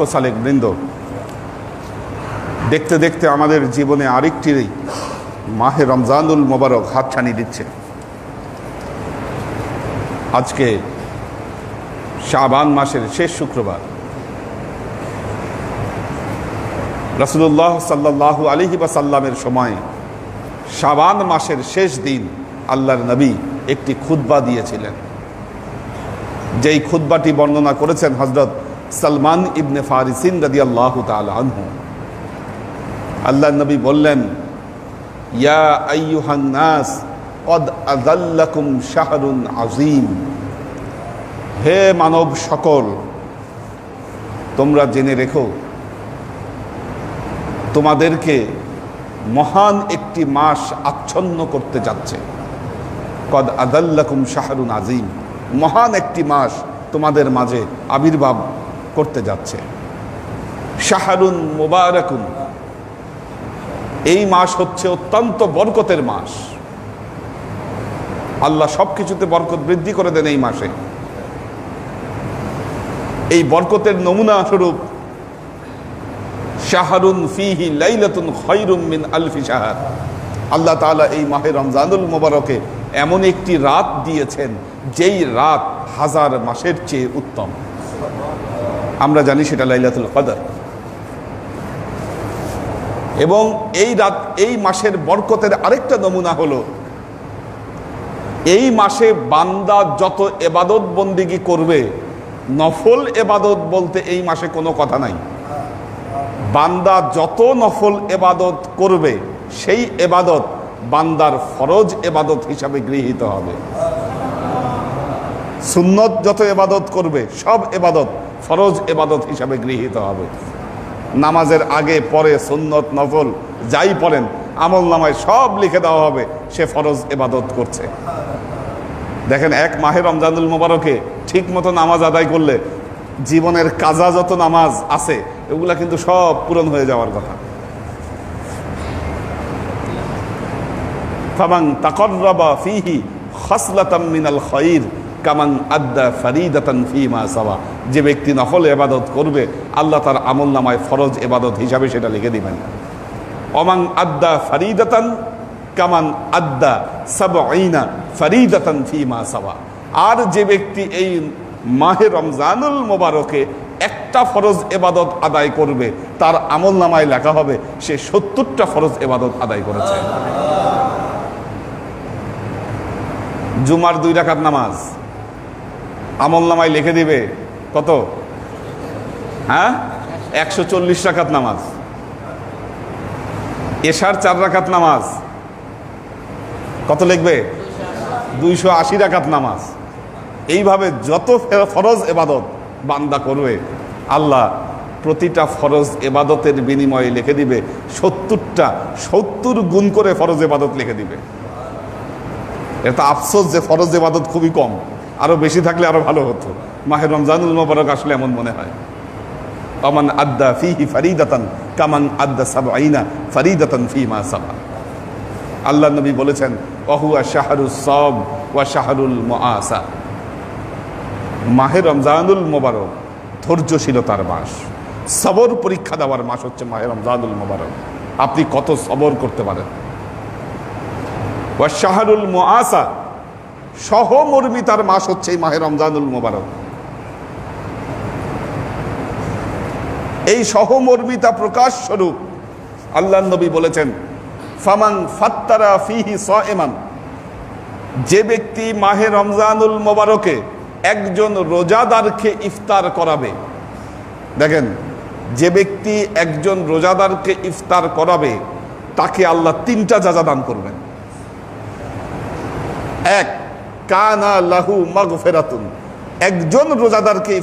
ও সালেক বৃন্দ। দেখতে দেখতে আমাদের জীবনে আরেকটি মাহে রমজানুল মোবারক হাতছানি দিচ্ছে। আজকে শাবান মাসের শেষ শুক্রবার। রসুল্লাহ সাল্লাহ আলহি সাল্লামের সময় শাবান মাসের শেষ দিন আল্লাহর নবী একটি খুতবা দিয়েছিলেন। যেই খুতবাটি বর্ণনা করেছেন হজরত সালমান ইবনে ফারিসিন রাদি আল্লাহ আনহু। আল্লাহ নবী বললেন, ইয়া আযাল্লাকুম শাহরুন আজিম হে মানব সকল, তোমরা জেনে রেখো, তোমাদেরকে মহান একটি মাস আচ্ছন্ন করতে যাচ্ছে। কদ আদাল্লাকুম শাহরুন আজিম মহান একটি মাস তোমাদের মাঝে আবির্ভাব করতে যাচ্ছে। শাহরুন মুবারকুন। এই মাস হচ্ছে অত্যন্ত বরকতের মাস। আল্লাহ সব কিছুতে বরকত বৃদ্ধি করে দেন এই মাসে। এই বরকতের নমুনা স্বরূপ শাহরুন ফিহি লাইলাতুন খৈরুম মিন আলফি শাহার। আল্লাহ তাআলা এই মাহে রমজানুল মোবারকে এমন একটি রাত দিয়েছেন, যেই রাত হাজার মাসের চেয়ে উত্তম। আমরা জানি সেটা লাইলাতুল কদর। এবং এই রাত, এই মাসের বরকতের আরেকটা নমুনা হলো, এই মাসে বান্দা যত এবাদত বন্দিগি করবে, নফল এবাদত বলতে এই মাসে কোনো কথা নাই। বান্দা যত নফল এবাদত করবে, সেই এবাদত বান্দার ফরজ এবাদত হিসাবে গৃহীত হবে। সুন্নত যত এবাদত করবে, সব এবাদত ফরজ এবাদত হিসাবে গৃহীত হবে। নামাজের আগে, পরে সুন্নত, নফল যাই পড়েন, আমল নামায় সব লিখে দেওয়া হবে, সে ফরজ এবাদত করছে। দেখেন, এক মাহে রমজানুল মোবারকে ঠিক মতো নামাজ আদায় করলে জীবনের কাজা যত নামাজ আছে, এগুলা কিন্তু সব পূরণ হয়ে যাওয়ার কথা। ফামাং তাকর্রাবা ফিহি খসলাতাম মিনাল খয়ির কামাং আদ্দা ফারিদাতান ফিমা সাওয়া। যে ব্যক্তি নফল এবাদত করবে, আল্লাহ তার আমল নামায় ফরজ এবাদত হিসাবে সেটা লিখে দিবেন। অমাং আদ্দা ফারিদাতান কামান আদ্দা সাবঈনা ফারিদাতান ফিমা সাওয়া। আর যে ব্যক্তি এই মাহে রমজানুল মোবারকে একটা ফরজ এবাদত আদায় করবে, তার আমল নামায় লেখা হবে, সে সত্তরটা ফরজ এবাদত আদায় করেছে। জুমার দুই রাকাত নামাজ আমল নামায় লিখে দিবে। কত? হ্যাঁ? একশো চল্লিশ রাকাত নামাজ। এশার চার রাকাত নামাজ। কত লিখবে? দুইশো আশি রাকাত নামাজ। এইভাবে যত ফরজ এবাদত বান্দা করবে, আল্লাহ প্রতিটা ফরজ এবাদতের বিনিময়ে লিখে দিবে। সত্তরটা, সত্তর গুণ করে ফরজ এবাদত লিখে দিবে। এটা আফসোস যে ফরজ এবাদত খুবই কম। আরও বেশি থাকলে আরও ভালো হতো। মাহের রমজানুল মোবারক আসলে এমন মনে হয়। অমান আদ্দা ফিহি ফারিদাতান, কামান আদ্দা সাবাইনা ফারিদাতান ফি মা সাবা। আল্লাহ নবী বলেছেন অহুয়া শাহরুল সব ওয়া শাহরুল মুআসা। মাহে রমজানুল মোবারক ধৈর্যশীলতার মাস। সবর পরীক্ষা দেওয়ার মাস হচ্ছে মাহে রমজানুল মোবারক। আপনি কত সবর করতে পারেন। ওয়া শাহরুল মুআসা সহমর্মিতার মাস হচ্ছে এই মাহে রমজানুল মোবারক। এই সহমর্মিতা প্রকাশ স্বরূপ আল্লাহ নবী বলেছেন ফামাং ফাত্তারা ফিহি সাইমান যে ব্যক্তি মাহে রমজানুল মোবারকে একজন রোজাদারকে ইফতার করাবে, দেখেন, যে ব্যক্তি একজন রোজাদারকে ইফতার করাবে, তাকে আল্লাহ তিনটা যাজা দান করবেন। এক কানা লাহু মাগফেরাতুন। একজন রোজাদারকে